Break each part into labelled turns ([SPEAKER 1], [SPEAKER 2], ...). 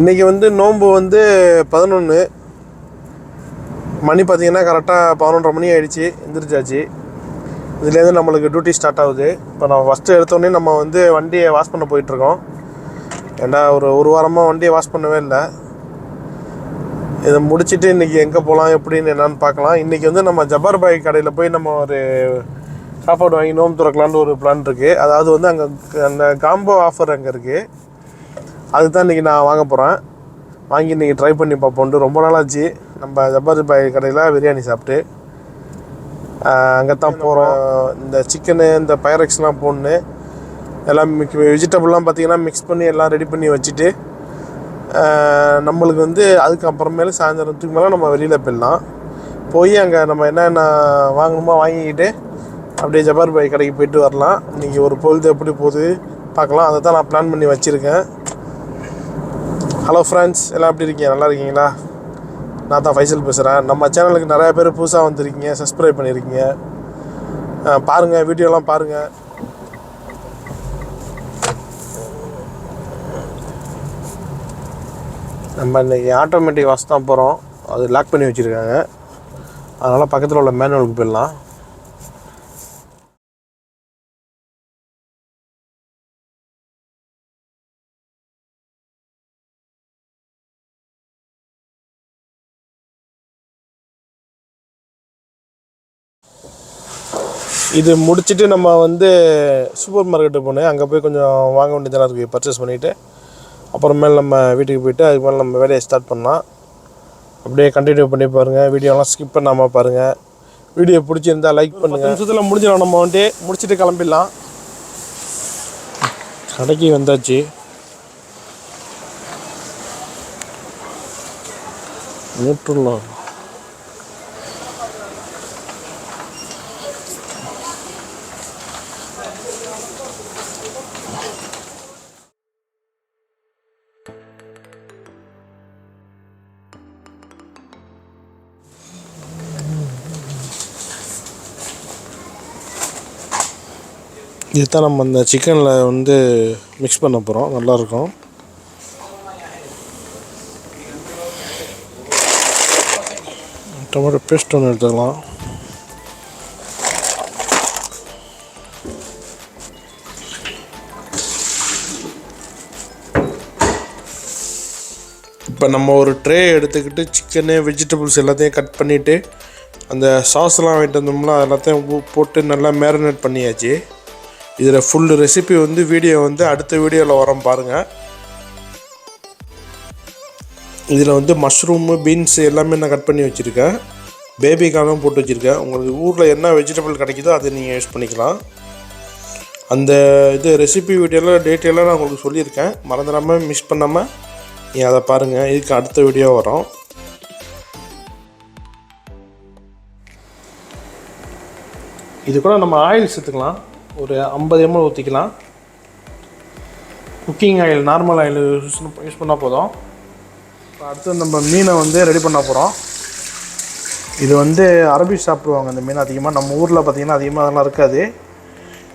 [SPEAKER 1] இன்றைக்கி வந்து நோன்பு வந்து பதினொன்று மணி பார்த்திங்கன்னா கரெக்டாக பதினொன்றரை மணி ஆகிடுச்சு எந்திரிச்சாச்சு இதுலேருந்து நம்மளுக்கு டியூட்டி ஸ்டார்ட் ஆகுது இப்போ நம்ம ஃபஸ்ட்டு எடுத்தோடனே நம்ம வந்து வண்டியை வாஷ் பண்ண போயிட்டுருக்கோம் ஏன்னா ஒரு ஒரு வாரமாக வண்டியை வாஷ் பண்ணவே இல்லை இதை முடிச்சுட்டு இன்றைக்கி எங்கே போகலாம் எப்படின்னு என்னான்னு பார்க்கலாம் இன்றைக்கி வந்து நம்ம ஜப்பார் பாய் கடையில் போய் நம்ம ஒரு சாப்பாடு வாங்கி நோம்பு திறக்கலான்னு ஒரு பிளான் இருக்குது அதாவது வந்து அங்கே அந்த காம்போ ஆஃபர் அங்கே இருக்குது அதுதான் இன்றைக்கி நான் வாங்க போகிறேன் வாங்கி இன்றைக்கி ட்ரை பண்ணி பார்ப்போன்ட்டு ரொம்ப நாளாச்சு நம்ம ஜப்பாஜி பாய் கடையில் பிரியாணி சாப்பிட்டு அங்கே தான் போகிறோம் இந்த சிக்கனு இந்த பைரக்ஸ்லாம் போடணும் எல்லாம் மிக் வெஜிடபிள்லாம் பார்த்திங்கன்னா மிக்ஸ் பண்ணி எல்லாம் ரெடி பண்ணி வச்சுட்டு நம்மளுக்கு வந்து அதுக்கப்புறமேல சாயந்தரத்துக்கு மேலே நம்ம வெளியில் போயிடலாம் போய் அங்கே நம்ம என்னென்ன வாங்கணுமோ வாங்கிக்கிட்டு அப்படியே ஜபார் பாய் கடைக்கு போயிட்டு வரலாம் இன்றைக்கி ஒரு பொழுது எப்படி போகுது பார்க்கலாம் அதை தான் நான் பிளான் பண்ணி வச்சுருக்கேன் ஹலோ ஃப்ரெண்ட்ஸ் எல்லாம் எப்படி இருக்கீங்க நல்லா இருக்கீங்களா நான் தான் ஃபைசல் பேசுகிறேன் நம்ம சேனலுக்கு நிறையா பேர் புதுசாக வந்திருக்கீங்க சப்ஸ்கிரைப் பண்ணியிருக்கீங்க பாருங்கள் வீடியோலாம் பாருங்கள் நம்ம இன்றைக்கி ஆட்டோமேட்டிக் வாஷ் தான் போகிறோம் அது லாக் பண்ணி வச்சுருக்காங்க அதனால் பக்கத்தில் உள்ள மேனுவலுக்கு போயிடலாம் இது முடிச்சுட்டு நம்ம வந்து சூப்பர் மார்க்கெட்டு போனேன் அங்கே போய் கொஞ்சம் வாங்க வேண்டியதெல்லாம் இருக்குது பர்ச்சேஸ் பண்ணிவிட்டு அப்புறமேல் நம்ம வீட்டுக்கு போயிட்டு அதுக்கு மேலே நம்ம வேலையை ஸ்டார்ட் பண்ணலாம் அப்படியே கண்டினியூ பண்ணி பாருங்கள் வீடியோலாம் ஸ்கிப் பண்ணாமல் பாருங்கள் வீடியோ பிடிச்சிருந்தா லைக் பண்ணுங்கள் நிமிஷத்தில் முடிஞ்சிடும் நம்ம வந்துட்டு முடிச்சுட்டு கிளம்பிடலாம் கடைக்கு வந்தாச்சு மூட்டுலாம் இதுதான் நம்ம அந்த சிக்கனில் வந்து மிக்ஸ் பண்ண போகிறோம் நல்லாயிருக்கும் டொமேட்டோ பேஸ்ட் ஒன்று எடுத்துக்கலாம் இப்போ நம்ம ஒரு ட்ரே எடுத்துக்கிட்டு சிக்கனு வெஜிடபிள்ஸ் எல்லாத்தையும் கட் பண்ணிவிட்டு அந்த சாஸ்லாம் வாங்கிட்டு வந்தோம்னா எல்லாத்தையும் போட்டு நல்லா மேரினேட் பண்ணியாச்சு இதில் ஃபுல் ரெசிபி வந்து வீடியோ வந்து அடுத்த வீடியோவில் வரோம் பாருங்கள் இதில் வந்து மஷ்ரூமு பீன்ஸ் எல்லாமே நான் கட் பண்ணி வச்சுருக்கேன் பேபிக்காகவும் போட்டு வச்சுருக்கேன் உங்களுக்கு ஊரில் என்ன வெஜிடபிள் கிடைக்குதோ அதை நீங்கள் யூஸ் பண்ணிக்கலாம் அந்த இது ரெசிபி வீடியோவில் டீட்டெயிலாக நான் உங்களுக்கு சொல்லியிருக்கேன் மறந்துடாமல் மிஸ் பண்ணாமல் நீங்கள் அதை பாருங்கள் இதுக்கு அடுத்த வீடியோ வரும் இது கூட நம்ம ஆயில் சேர்த்துக்கலாம் ஒரு ஐம்பது எம்எல் ஊற்றிக்கலாம் cooking oil normal oil use use பண்ணால் போதும் அடுத்து நம்ம மீனை வந்து ரெடி பண்ண போகிறோம் இது வந்து அரபி சாப்பிடுவாங்க இந்த மீன் அதிகமாக நம்ம ஊரில் பார்த்திங்கன்னா அதிகமாக அதெல்லாம் இருக்காது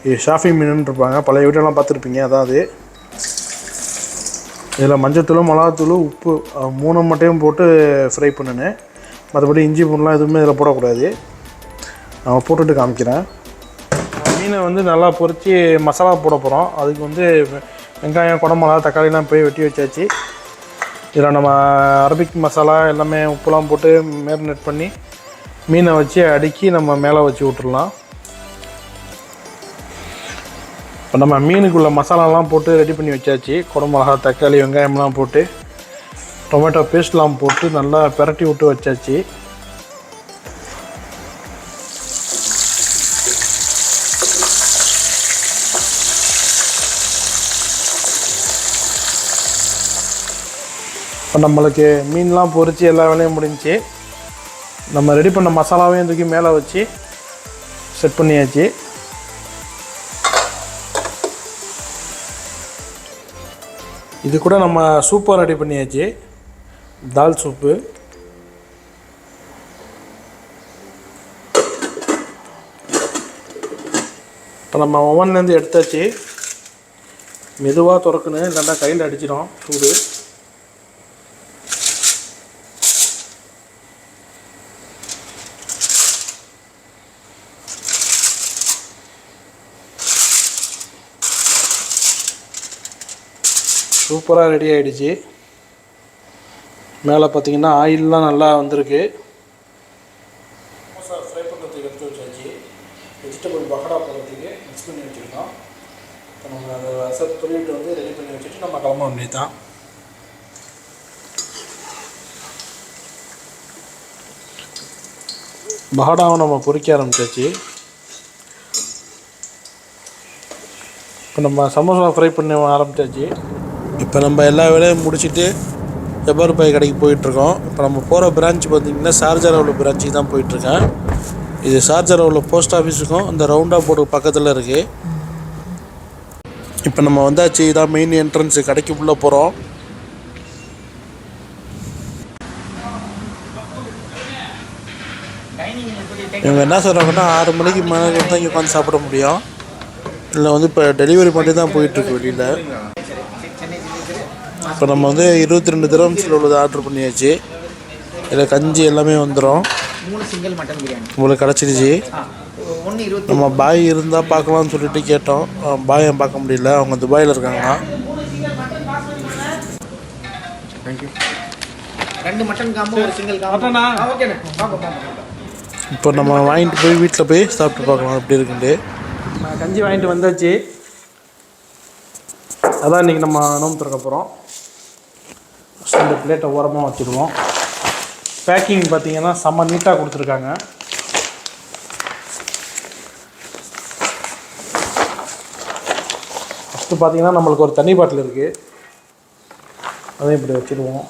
[SPEAKER 1] இது ஷாஃபி மீனுன்னு இருப்பாங்க பழைய வீட்டெல்லாம் பார்த்துருப்பீங்க அதாவது இதில் மஞ்சத்தூள் மிளகாத்தூள் உப்பு மூணு மட்டையும் போட்டு ஃப்ரை பண்ணுனேன் மற்றபடி இஞ்சி பூண்டுலாம் எதுவுமே இதில் போடக்கூடாது நான் போட்டுட்டு காமிக்கிறேன் மீனை வந்து நல்லா பொறிச்சு மசாலா போட போகிறோம் அதுக்கு வந்து வெங்காயம் குடமிளகா தக்காளிலாம் போய் வெட்டி வச்சாச்சு இதில் நம்ம அரபிக் மசாலா எல்லாமே உப்புலாம் போட்டு மேரினேட் பண்ணி மீனை வச்சு அடுக்கி நம்ம மேலே வச்சு விட்டுடலாம் இப்போ நம்ம மீனுக்குள்ள மசாலாலாம் போட்டு ரெடி பண்ணி வச்சாச்சு குடமிளகா தக்காளி வெங்காயம்லாம் போட்டு டொமேட்டோ பேஸ்ட்லாம் போட்டு நல்லா பெரட்டி விட்டு வச்சாச்சு இப்போ நம்மளுக்கு மீன்லாம் பொறிச்சு எல்லா வேலையும் முடிஞ்சு நம்ம ரெடி பண்ண மசாலாவையும் தூக்கி மேலே வச்சு செட் பண்ணியாச்சு இது கூட நம்ம சூப்பாக ரெடி பண்ணியாச்சு தால் சூப்பு இப்போ நம்ம ஒவ்வொன்றுலேருந்து எடுத்தாச்சு மெதுவாக திறக்கணும் இல்லைன்னா கையில் அடிச்சிடும் சூடு சூப்பராக ரெடி ஆகிடுச்சு மேலே பார்த்தீங்கன்னா ஆயிலெலாம் நல்லா வந்திருக்கு ஃப்ரை பண்ணுறதுக்கு எடுத்து வச்சாச்சு வெஜிடபிள் நம்ம பகடாவை நம்ம பொறிக்க ஆரம்பிச்சாச்சு இப்போ நம்ம சமோசா ஃப்ரை பண்ண ஆரம்பித்தாச்சு இப்போ நம்ம எல்லா வேலையும் முடிச்சுட்டு ஜப்பார் பாய் கடைக்கு போயிட்டுருக்கோம் இப்போ நம்ம போகிற பிரான்ச் பார்த்திங்கன்னா சார்ஜர் உள்ள பிரான்ச்சுக்கு தான் போயிட்டுருக்கேன் இது சார்ஜர் அவ்வளோ போஸ்ட் ஆஃபீஸுக்கும் அந்த ரவுண்டாக போர்டு பக்கத்தில் இருக்குது இப்போ நம்ம வந்தாச்சு இதான் மெயின் என்ட்ரன்ஸு கடைக்குள்ளே போகிறோம் இவங்க என்ன சொல்கிறாங்கன்னா ஆறு மணிக்கு மேலே தான் இங்கே உட்காந்து சாப்பிட முடியும் இல்லை வந்து இப்போ டெலிவரி பண்ணி தான் போயிட்டுருக்கு வெளியில் இப்போ நம்ம வந்து இருபத்தி ரெண்டு திரம்ஸில் உள்ளது ஆர்டர் பண்ணியாச்சு இதில் கஞ்சி எல்லாமே வந்துடும் உங்களுக்கு கிடச்சிருச்சு நம்ம பாய் இருந்தால் பார்க்கலாம்னு சொல்லிட்டு கேட்டோம் பாயை பார்க்க முடியல அவங்க துபாயில் இருக்காங்கண்ணா இப்போ நம்ம வாங்கிட்டு போய் வீட்டில் போய் சாப்பிட்டு பார்க்கலாம் எப்படி இருக்குண்டு கஞ்சி வாங்கிட்டு வந்தாச்சு அதான் இன்றைக்கி நம்ம நோம்பு ஸோ இந்த பிளேட்டை ஓரமாக வச்சுருவோம் பேக்கிங் பார்த்திங்கன்னா செம்ம நீட்டாக கொடுத்துருக்காங்க ஃபஸ்ட்டு பார்த்திங்கன்னா நம்மளுக்கு ஒரு தண்ணி பாட்டில் இருக்குது அதையும் இப்படி வச்சுருவோம்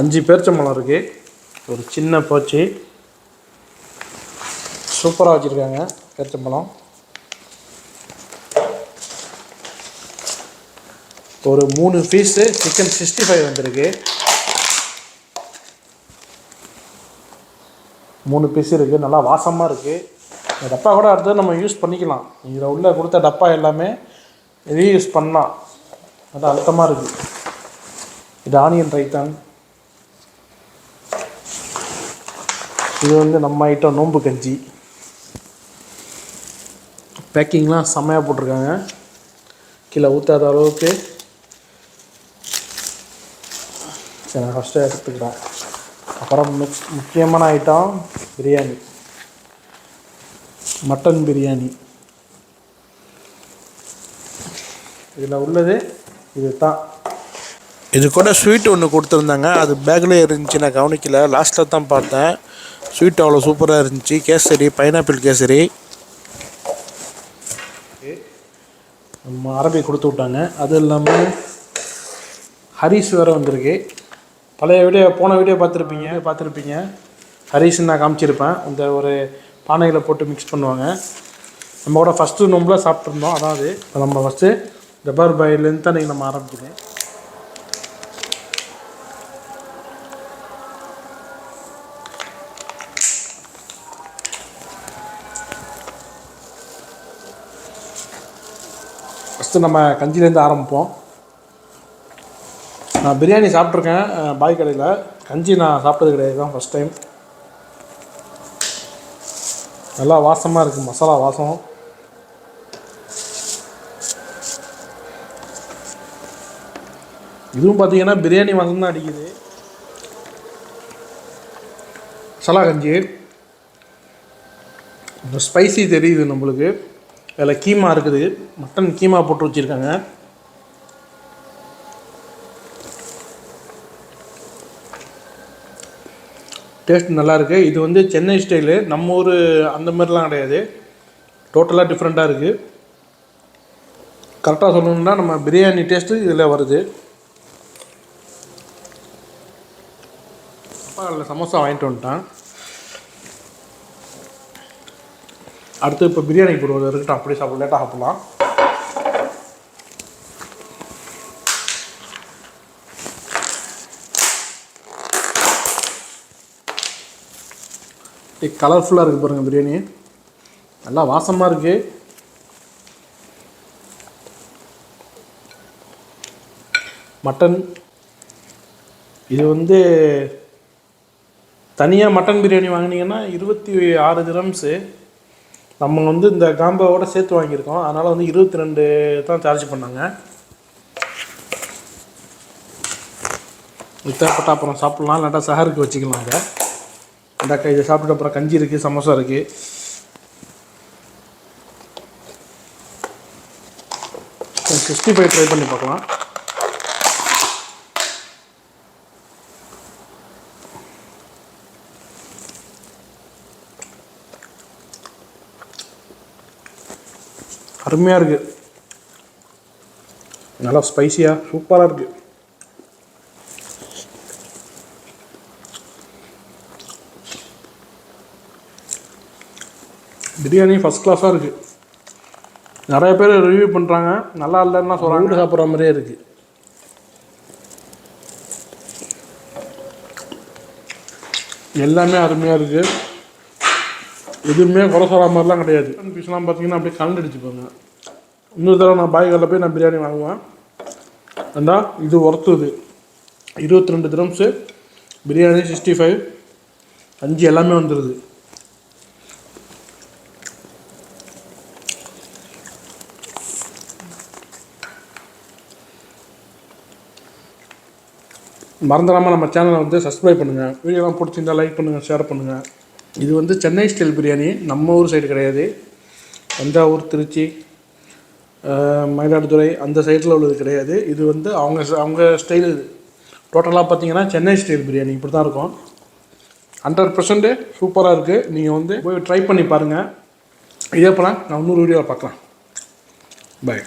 [SPEAKER 1] அஞ்சு பேர்ச்சம்பளம் இருக்குது ஒரு சின்ன போச்சு சூப்பராக வச்சுருக்காங்க பேர்ச்சம்பளம் ஒரு மூணு பீஸு சிக்கன் சிக்ஸ்டி ஃபைவ் வந்திருக்கு மூணு பீஸ் இருக்குது நல்லா வாசமாக இருக்குது இந்த டப்பா கூட அடுத்தது நம்ம யூஸ் பண்ணிக்கலாம் இதில் உள்ளே கொடுத்த டப்பா எல்லாமே ரீயூஸ் பண்ணலாம் அது அழுத்தமாக இருக்குது இது ஆனியன் ரைத்தான் இது வந்து நம்ம ஐட்டம் நோம்பு கஞ்சி பேக்கிங்லாம் செம்மையாக போட்டிருக்காங்க கீழே ஊற்றாத அளவுக்கு சரி நான் ஃபஸ்ட்டு எடுத்துக்கிறேன் அப்புறம் முக்கியமான ஐட்டம் பிரியாணி மட்டன் பிரியாணி இதில் உள்ளது இது தான் இது கூட ஸ்வீட் ஒன்று கொடுத்துருந்தாங்க அது பேக்கில் இருந்துச்சு நான் கவனிக்கல லாஸ்ட்டில் தான் பார்த்தேன் ஸ்வீட் அவ்வளோ சூப்பராக இருந்துச்சு கேசரி பைனாப்பிள் கேசரி நம்ம அரபி கொடுத்து விட்டாங்க அது இல்லாமல் ஹரிஸ் வேறு வந்திருக்கு பழைய வீடியோ போன வீடியோ பார்த்துருப்பீங்க பார்த்துருப்பீங்க ஹரிசன் நான் காமிச்சிருப்பேன் இந்த ஒரு பானைகளை போட்டு மிக்ஸ் பண்ணுவாங்க நம்ம கூட ஃபஸ்ட்டு நோம்பில் சாப்பிட்ருந்தோம் அதாவது இப்போ நம்ம ஃபஸ்ட்டு ரப்பர் பாயிலேருந்து தான் நீங்கள் நம்ம ஆரம்பிக்குது ஃபஸ்ட்டு நம்ம கஞ்சிலேருந்து ஆரம்பிப்போம் நான் பிரியாணி சாப்பிட்ருக்கேன் பாய் கடையில் கஞ்சி நான் சாப்பிட்டது கிடையாது தான் ஃபஸ்ட் டைம் நல்லா வாசமாக இருக்குது மசாலா வாசம் இதுவும் பார்த்தீங்கன்னா பிரியாணி வாசம் தான் அடிக்குது மசாலா கஞ்சி ஸ்பைசி தெரியுது நம்மளுக்கு அதில் கீமா இருக்குது மட்டன் கீமா போட்டு வச்சுருக்காங்க டேஸ்ட் நல்லாயிருக்கு இது வந்து சென்னை ஸ்டைலு நம்ம ஊர் அந்த மாதிரிலாம் கிடையாது டோட்டலாக டிஃப்ரெண்ட்டாக இருக்குது கரெக்டாக சொல்லணுன்னா நம்ம பிரியாணி டேஸ்ட்டு இதில் வருது இல்லை சமோசா வாங்கிட்டு வந்துட்டான் அடுத்து இப்போ பிரியாணி போடுவது இருக்கட்டும் அப்படியே சாப்பிட லேட்டாக சாப்பிட்லாம் அப்படியே கலர்ஃபுல்லாக இருக்குது பாருங்கள் பிரியாணி நல்லா வாசமாக இருக்குது மட்டன் இது வந்து தனியாக மட்டன் பிரியாணி வாங்கினீங்கன்னா இருபத்தி ஆறு கிராம்ஸு நம்ம வந்து இந்த காம்போவோடு சேர்த்து வாங்கியிருக்கோம் அதனால் வந்து இருபத்தி ரெண்டு தான் சார்ஜ் பண்ணாங்க தேவைப்பட்ட அப்புறம் சாப்பிட்லாம் இல்லாட்டா சஹருக்கு வச்சுக்கலாம் இந்த இதை சாப்பிட்டு அப்புறம் கஞ்சி இருக்குது சமோசா இருக்குது சிக்ஸ்டி ஃபைவ் ட்ரை பண்ணி பார்க்கலாம் அருமையாக இருக்குது நல்லா ஸ்பைஸியாக சூப்பராக இருக்குது பிரியாணி ஃபஸ்ட் கிளாஸாக இருக்குது நிறைய பேர் ரிவ்யூ பண்ணுறாங்க நல்லா இல்லைன்னா சொல்கிறாங்க சாப்பிட்ற மாதிரியே இருக்குது எல்லாமே அருமையாக இருக்குது எதுவுமே குறை சொல்கிற மாதிரிலாம் கிடையாது பீஸ்லாம் பார்த்தீங்கன்னா அப்படியே அடிச்சு போங்க இன்னொரு தடவை நான் பாய்கரில் போய் நான் பிரியாணி வாங்குவேன் ஏண்டா இது இது இருபத்தி ரெண்டு திரம்ஸு பிரியாணி சிக்ஸ்டி ஃபைவ் அஞ்சு எல்லாமே வந்துடுது மறந்துடாமல் நம்ம சேனலை வந்து சப்ஸ்கிரைப் பண்ணுங்கள் வீடியோலாம் பிடிச்சிருந்தால் லைக் பண்ணுங்கள் ஷேர் பண்ணுங்கள் இது வந்து சென்னை ஸ்டைல் பிரியாணி நம்ம ஊர் சைடு கிடையாது தஞ்சாவூர் திருச்சி மயிலாடுதுறை அந்த சைடில் உள்ளது கிடையாது இது வந்து அவங்க அவங்க ஸ்டைல் இது டோட்டலாக பார்த்தீங்கன்னா சென்னை ஸ்டைல் பிரியாணி இப்படி தான் இருக்கும் ஹண்ட்ரட் பர்சன்ட்டு சூப்பராக இருக்குது நீங்கள் வந்து போய் ட்ரை பண்ணி பாருங்கள் இதே போல் நான் இன்னொரு வீடியோவில் பார்க்கலாம் பாய்